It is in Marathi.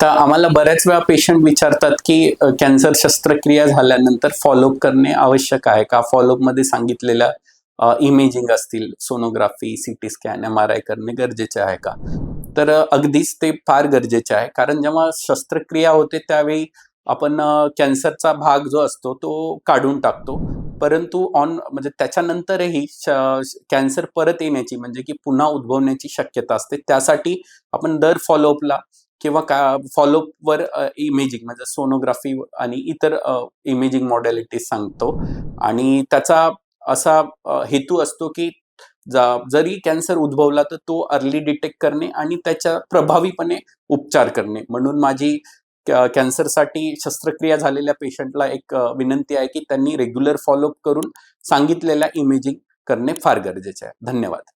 तर आम्हाला बऱ्याच वेळा पेशंट विचारतात की कॅन्सर शस्त्रक्रिया झाल्यानंतर फॉलोअप करणे आवश्यक आहे का? फॉलोअपमध्ये सांगितलेल्या इमेजिंग असतील sonography CT scan M R I करणे गरजेचे आहे का? तर अगदीच ते फार गरजेचे आहे. कारण जेव्हा शस्त्रक्रिया होते त्यावेळी आपण कॅन्सरचा भाग जो असतो तो काढून टाकतो. परंतु ऑन म्हणजे त्याच्यानंतरही कॅन्सर परत येण्याची म्हणजे की पुन्हा उद्भवण्याची शक्यता असते. त्यासाठी आपण दर फॉलोअपला किंवा का फॉलोअपवर इमेजिंग म्हणजे सोनोग्राफी आणि इतर इमेजिंग मॉडॅलिटीज सांगतो. आणि त्याचा असा हेतू असतो की जरी कॅन्सर उद्भवला तर तो अर्ली डिटेक्ट करणे आणि त्याच्या प्रभावीपणे उपचार करणे. म्हणून माझी कॅन्सरसाठी शस्त्रक्रिया झालेल्या पेशंटला एक विनंती आहे की त्यांनी रेग्युलर फॉलोअप करून सांगितलेल्या इमेजिंग करणे फार गरजेचे आहे. धन्यवाद.